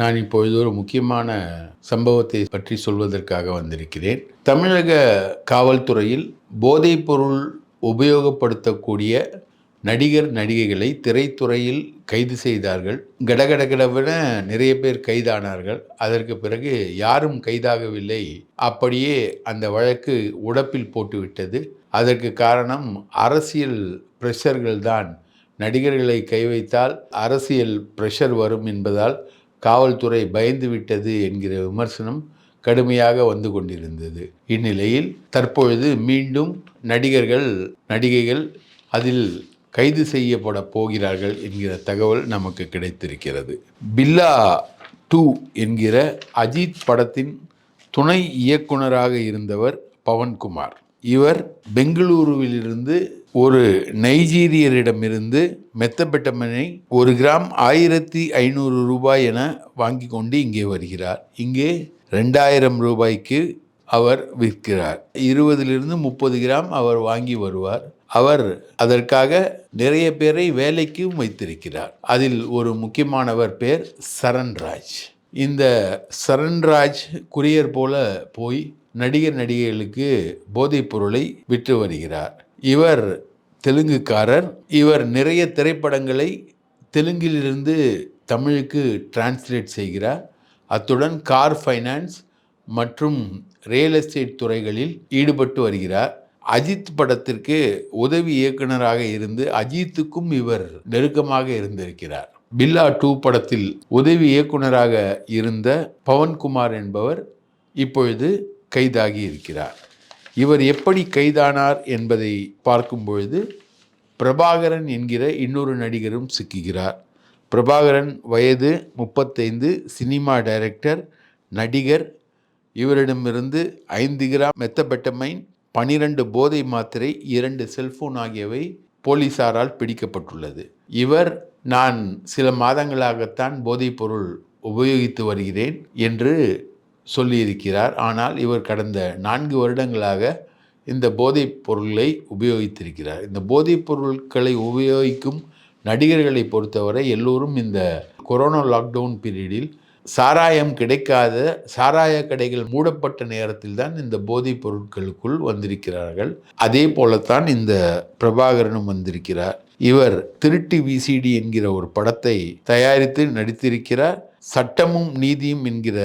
நான் இப்பொழுது ஒரு முக்கியமான சம்பவத்தை பற்றி சொல்வதற்காக வந்திருக்கிறேன். தமிழக காவல்துறையில் போதைப்பொருள் உபயோகப்படுத்தக்கூடிய நடிகர் நடிகைகளை திரைத்துறையில் கைது செய்தார்கள். கடகடகடவென நிறைய பேர் கைதானார்கள். அதற்கு பிறகு யாரும் கைதாகவில்லை. அப்படியே அந்த வழக்கு உடப்பில் போட்டுவிட்டது. அதற்கு காரணம் அரசியல் பிரஷர்கள் தான் நடிகர்களை கை வைத்தால் அரசியல் பிரஷர் வரும் என்பதால் காவல்துறை பயந்து விட்டது என்கிற விமர்சனம் கடுமையாக வந்து கொண்டிருந்தது. இந்நிலையில் தற்பொழுது மீண்டும் நடிகர்கள் நடிகைகள் அதில் கைது செய்யப்பட போகிறார்கள் என்கிற தகவல் நமக்கு கிடைத்திருக்கிறது. பில்லா டூ என்கிற அஜித் படத்தின் துணை இயக்குனராக இருந்தவர் பவன்குமார். இவர் பெங்களூருவிலிருந்து ஒரு நைஜீரியரிடமிருந்து மெத்தபெட்டமனை ஒரு கிராம் ஆயிரத்தி ஐநூறு ரூபாய் என வாங்கி கொண்டு இங்கே வருகிறார். இங்கே ரெண்டாயிரம் ரூபாய்க்கு அவர் விற்கிறார். இருபதிலிருந்து முப்பது கிராம் அவர் வாங்கி வருவார். அவர் அதற்காக நிறைய பேரை வேலைக்கும் வைத்திருக்கிறார். அதில் ஒரு முக்கியமானவர் பேர் சரண்ராஜ். இந்த சரண்ராஜ் குரியர் போல போய் நடிகர் நடிகைகளுக்கு போதைப் பொருளை விற்று வருகிறார். இவர் தெலுங்குக்காரர். இவர் நிறைய திரைப்படங்களை தெலுங்கிலிருந்து தமிழுக்கு டிரான்ஸ்லேட் செய்கிறார். அத்துடன் கார் ஃபைனான்ஸ் மற்றும் ரியல் எஸ்டேட் துறைகளில் ஈடுபட்டு வருகிறார். அஜித் படத்திற்கு உதவி இயக்குனராக இருந்து அஜித்துக்கும் இவர் நெருக்கமாக இருந்திருக்கிறார். பில்லா டூ படத்தில் உதவி இயக்குனராக இருந்த பவன்குமார் என்பவர் இப்பொழுது கைதாகி இருக்கிறார். இவர் எப்படி கைதானார் என்பதை பார்க்கும் பொழுது பிரபாகரன் என்கிற இன்னொரு நடிகரும் சிக்குகிறார். பிரபாகரன் வயது முப்பத்தைந்து சினிமா டைரக்டர் நடிகர். இவரிடமிருந்து ஐந்து கிராம் மெத்தபெட்டமைன் பனிரெண்டு போதை மாத்திரை இரண்டு செல்போன் ஆகியவை போலீசாரால் பிடிக்கப்பட்டுள்ளது. இவர் நான் சில மாதங்களாகத்தான் போதைப்பொருள் உபயோகித்து வருகிறேன் என்று சொல்லியிருக்கிறார். ஆனால் இவர் கடந்த நான்கு வருடங்களாக இந்த போதைப் பொருளை உபயோகித்திருக்கிறார். இந்த போதைப் பொருட்களை உபயோகிக்கும் நடிகர்களை பொறுத்தவரை எல்லோரும் இந்த கொரோனா லாக்டவுன் பீரியடில் சாராயம் கிடைக்காத சாராய கடைகள் மூடப்பட்ட நேரத்தில் தான் இந்த போதைப் பொருட்களுக்குள் வந்திருக்கிறார்கள். அதே போலத்தான் இந்த பிரபாகரனும் வந்திருக்கிறார். இவர் திருட்டு விசிடி என்கிற ஒரு படத்தை தயாரித்து நடித்திருக்கிறார். சட்டமும் நீதியும் என்கிற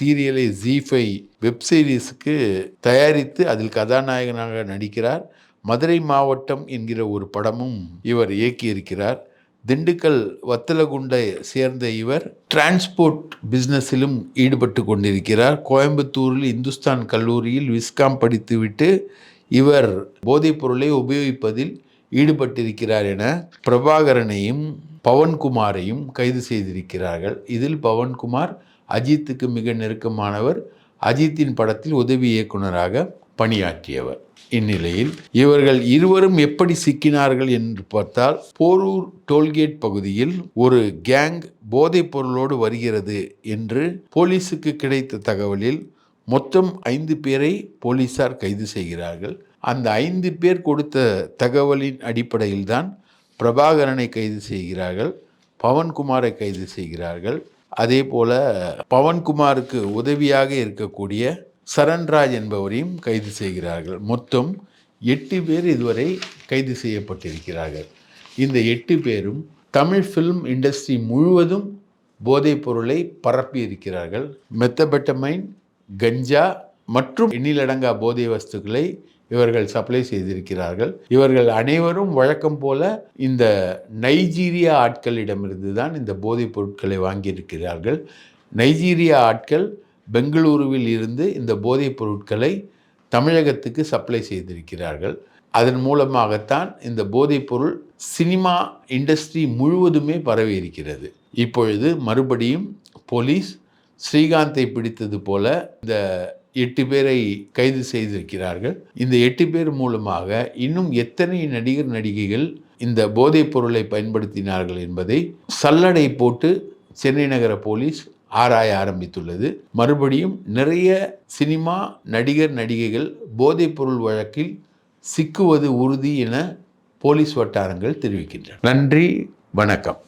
சீரியலை ஜீஃபை வெப் சீரிஸுக்கு தயாரித்து அதில் கதாநாயகனாக நடிக்கிறார். மதுரை மாவட்டம் என்கிற ஒரு படமும் இவர் இயக்கியிருக்கிறார். திண்டுக்கல் வத்தலகுண்டை சேர்ந்த இவர் டிரான்ஸ்போர்ட் பிஸ்னஸிலும் ஈடுபட்டு கொண்டிருக்கிறார். கோயம்புத்தூரில் இந்துஸ்தான் கல்லூரியில் விஸ்காம் படித்துவிட்டு இவர் போதைப் பொருளை உபயோகிப்பதில் ஈடுபட்டிருக்கிறார் என பிரபாகரனையும் பவன்குமாரையும் கைது செய்திருக்கிறார்கள். இதில் பவன்குமார் அஜித்துக்கு மிக நெருக்கமானவர். அஜித்தின் படத்தில் உதவி இயக்குனராக பணியாற்றியவர். இந்நிலையில் இவர்கள் இருவரும் எப்படி சிக்கினார்கள் என்று பார்த்தால் போரூர் டோல்கேட் பகுதியில் ஒரு கேங் போதைப் பொருளோடு வருகிறது என்று போலீஸுக்கு கிடைத்த தகவலில் மொத்தம் ஐந்து பேரை போலீசார் கைது செய்கிறார்கள். அந்த ஐந்து பேர் கொடுத்த தகவலின் அடிப்படையில் தான் பிரபாகரனை கைது செய்கிறார்கள் பவன்குமாரை கைது செய்கிறார்கள். அதே போல பவன்குமாருக்கு உதவியாக இருக்கக்கூடிய சரண்ராஜ் என்பவரையும் கைது செய்கிறார்கள். மொத்தம் எட்டு பேர் இதுவரை கைது செய்யப்பட்டிருக்கிறார்கள். இந்த எட்டு பேரும் தமிழ் ஃபிலிம் இண்டஸ்ட்ரி முழுவதும் போதைப் பொருளை பரப்பி இருக்கிறார்கள். மெத்தபெட்டமைன் கஞ்சா மற்றும் எண்ணிலடங்கா போதை வஸ்துக்களை இவர்கள் சப்ளை செய்திருக்கிறார்கள். இவர்கள் அனைவரும் வழக்கம் போல இந்த நைஜீரியா ஆட்களிடமிருந்து தான் இந்த போதைப் பொருட்களை வாங்கியிருக்கிறார்கள். நைஜீரியா ஆட்கள் பெங்களூருவில் இருந்து இந்த போதைப் பொருட்களை தமிழகத்துக்கு சப்ளை செய்திருக்கிறார்கள். அதன் மூலமாகத்தான் இந்த போதைப்பொருள் சினிமா இண்டஸ்ட்ரி முழுவதுமே பரவி இருக்கிறது இப்பொழுது மறுபடியும் போலீஸ் ஸ்ரீகாந்தை பிடித்தது போல இந்த எட்டு பேரை கைது செய்திருக்கிறார்கள். இந்த எட்டு பேர் மூலமாக இன்னும் எத்தனை நடிகர் நடிகைகள் இந்த போதைப் பொருளை பயன்படுத்தினார்கள் என்பதை சல்லடை போட்டு சென்னை நகர போலீஸ் ஆராய ஆரம்பித்துள்ளது. மறுபடியும் நிறைய சினிமா நடிகர் நடிகைகள் போதைப்பொருள் வழக்கில் சிக்குவது உறுதி என போலீஸ் வட்டாரங்கள் தெரிவிக்கின்றன. நன்றி வணக்கம்.